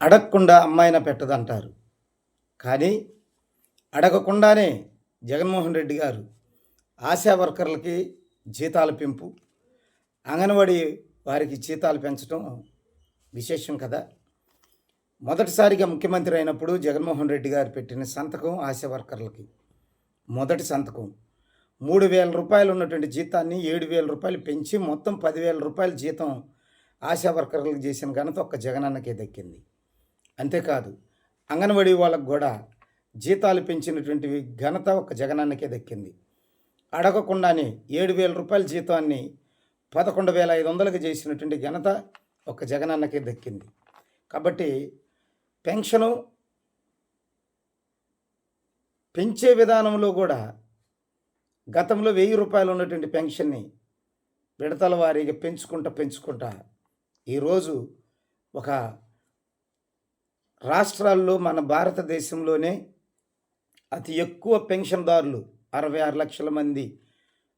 అడగకుండా అమ్మాయిన పెట్టదంటారు. కానీ అడగకుండానే జగన్మోహన్ రెడ్డి గారు ఆశా వర్కర్లకి జీతాల పెంపు అంగన్వాడీ వారికి జీతాలు పెంచడం విశేషం కదా. మొదటిసారిగా ముఖ్యమంత్రి అయినప్పుడు జగన్మోహన్ రెడ్డి గారు పెట్టిన సంతకం ఆశా వర్కర్లకి. మొదటి సంతకం. మూడు వేల రూపాయలు ఉన్నటువంటి జీతాన్ని ఏడు వేల రూపాయలు పెంచి మొత్తం పదివేల రూపాయల జీతం ఆశా వర్కర్లకు చేసిన ఘనత ఒక్క జగనన్నకే దక్కింది. అంతేకాదు అంగన్వాడీ వాళ్ళకు కూడా జీతాలు పెంచినటువంటి ఘనత ఒక జగనన్నకే దక్కింది. అడగకుండానే ఏడు వేల రూపాయల జీతాన్ని పదకొండు వేల ఐదు వందలకు చేసినటువంటి ఘనత ఒక జగనన్నకే దక్కింది. కాబట్టి పెన్షను పెంచే విధానంలో కూడా గతంలో వెయ్యి రూపాయలు ఉన్నటువంటి పెన్షన్ని విడతల వారీగా పెంచుకుంటా పెంచుకుంటా ఈరోజు ఒక రాష్ట్రాల్లో మన భారతదేశంలోనే అతి ఎక్కువ పెన్షన్దారులు అరవై ఆరు లక్షల మంది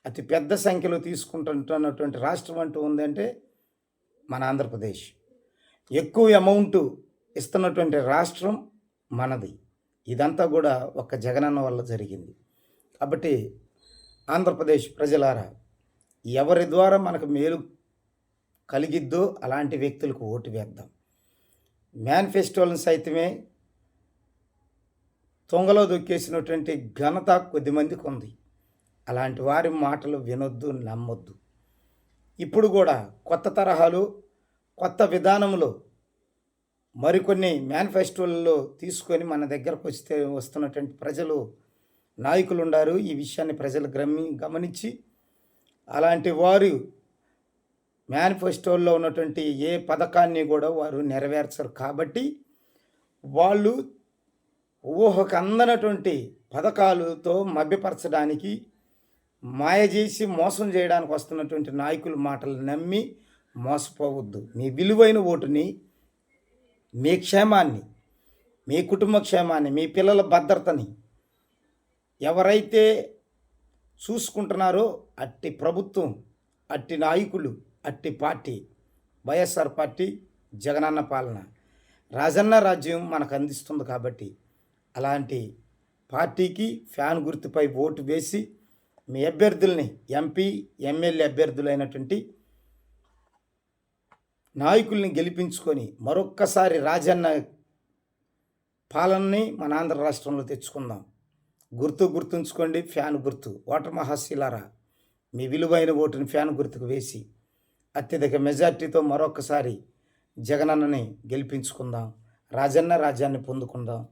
అతి పెద్ద సంఖ్యలో తీసుకుంటున్నటువంటి రాష్ట్రం అంటూ ఉందంటే మన ఆంధ్రప్రదేశ్. ఎక్కువ అమౌంట్ ఇస్తున్నటువంటి రాష్ట్రం మనది. ఇదంతా కూడా ఒక జగనన్న వల్ల జరిగింది. కాబట్టి ఆంధ్రప్రదేశ్ ప్రజలారా ఎవరి ద్వారా మనకు మేలు కలిగిద్దో అలాంటి వ్యక్తులకు ఓటు వేద్దాం. మేనిఫెస్టోలను సైతమే తొంగలో దొక్కేసినటువంటి ఘనత కొద్దిమందికి ఉంది. అలాంటి వారి మాటలు వినొద్దు నమ్మొద్దు. ఇప్పుడు కూడా కొత్త తరహాలు కొత్త విధానంలో మరికొన్ని మేనిఫెస్టోలలో తీసుకొని మన దగ్గరకు వస్తే వస్తున్నటువంటి ప్రజలు నాయకులు ఉన్నారు ఈ విషయాన్ని ప్రజలు గమని గమనించి అలాంటి వారు మేనిఫెస్టోల్లో ఉన్నటువంటి ఏ పథకాన్ని కూడా వారు నెరవేర్చరు. కాబట్టి వాళ్ళు ఊహకు అందనటువంటి పథకాలతో మభ్యపరచడానికి మాయ చేసి మోసం చేయడానికి వస్తున్నటువంటి నాయకుల మాటలు నమ్మి మోసపోవద్దు. మీ విలువైన ఓటుని మీ క్షేమాన్ని మీ కుటుంబ క్షేమాన్ని మీ పిల్లల భద్రతని ఎవరైతే చూసుకుంటున్నారో అట్టి ప్రభుత్వం అట్టి నాయకులు అట్టి పార్టీ వైఎస్ఆర్ పార్టీ జగనన్న పాలన. రాజన్న రాజ్యం మనకు అందిస్తుంది కాబట్టి అలాంటి పార్టీకి ఫ్యాన్ గుర్తుపై ఓటు వేసి మీ అభ్యర్థుల్ని ఎంపీ ఎమ్మెల్యే అభ్యర్థులైనటువంటి నాయకుల్ని గెలిపించుకొని మరొక్కసారి రాజన్న పాలనని మన ఆంధ్ర రాష్ట్రంలో తెచ్చుకుందాం. గుర్తు గుర్తుంచుకోండి ఫ్యాన్ గుర్తు. ఓటర్ మహాశీలారా మీ విలువైన ఓటుని ఫ్యాన్ గుర్తుకు వేసి అత్యధిక మెజార్టీతో మరొకసారి జగనన్నని గెలిపించుకుందాం. రాజన్న రాజ్యాన్ని పొందుకుందాం.